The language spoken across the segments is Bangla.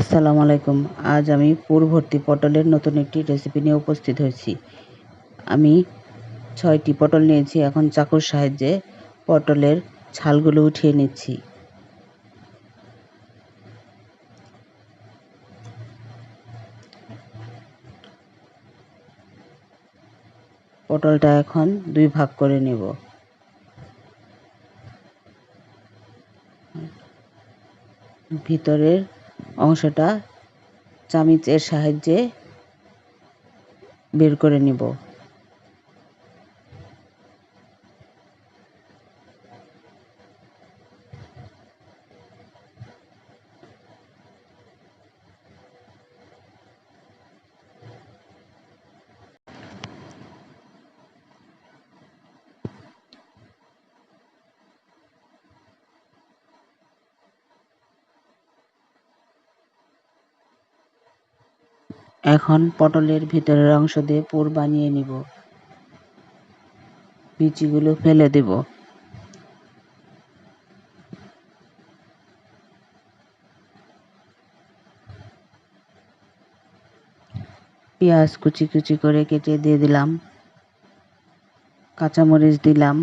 আসসালামু আলাইকুম। আজ আমি পুর ভর্তি পটলের নতুন একটি রেসিপি নিয়ে উপস্থিত হয়েছি। আমি ছয়টি পটল নিয়েছি। এখন চাকুর সাহায্যে পটলের ছালগুলো উঠিয়ে নিচ্ছি। পটলটা এখন দুই ভাগ করে নেব। ভিতরের অংশটা চামিচের সাহায্যে বের করে নিব। এখন পটলের ভিতরের অংশ দিয়ে পুর বানিয়ে নিব। বিচিগুলো ফেলে দেব। পেঁয়াজ কুচি কুচি করে কেটে দিয়ে দিলাম। কাঁচামরিচ দিলাম।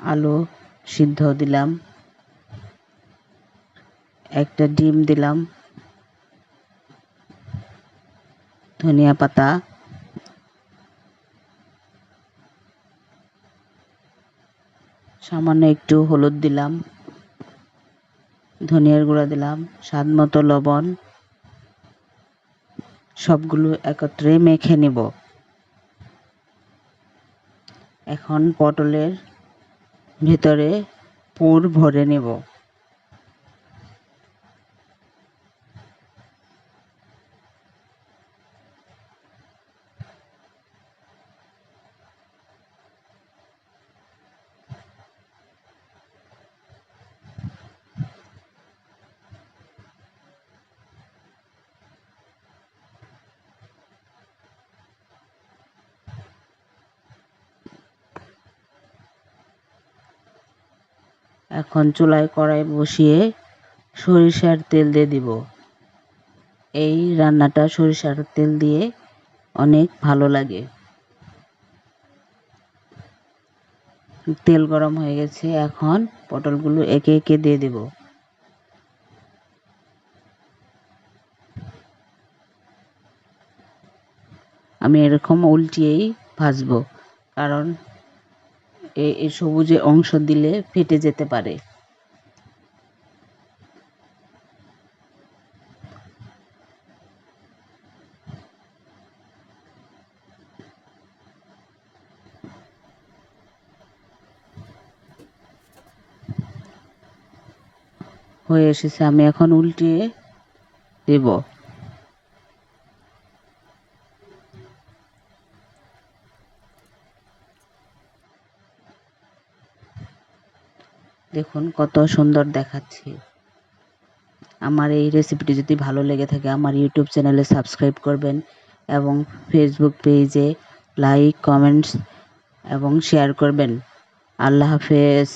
আলু সিদ্ধ দিলাম। একটা ডিম দিলাম। ধনিয়া পাতা। সামান্য একটু হলুদ দিলাম। ধনিয়ার গুঁড়া দিলাম। স্বাদ মতো লবণ। সবগুলো একত্রে মেখে নেব। এখন পটলের ভিতরে পুর ভরে নেব। এখন চুলায় কড়াই বসিয়ে সরিষার তেল দিয়ে দিব। এই রান্নাটা সরিষার তেল দিয়ে অনেক ভালো লাগে। তেল গরম হয়ে গেছে, এখন পটলগুলো একে একে দিয়ে দেব। আমি এরকম উল্টিয়েই ভাজবো, কারণ এই সবুজে অংশ দিলে ফেটে যেতে পারে। হয়ে এসেছে আমি এখন উল্টিয়ে দেব। দেখুন কত সুন্দর দেখাচ্ছে। আমার এই রেসিপিটি যদি ভালো লেগে থাকে, আমার ইউটিউব চ্যানেলে সাবস্ক্রাইব করবেন এবং ফেসবুক পেজে লাইক কমেন্টস এবং শেয়ার করবেন। আল্লাহ হাফেজ।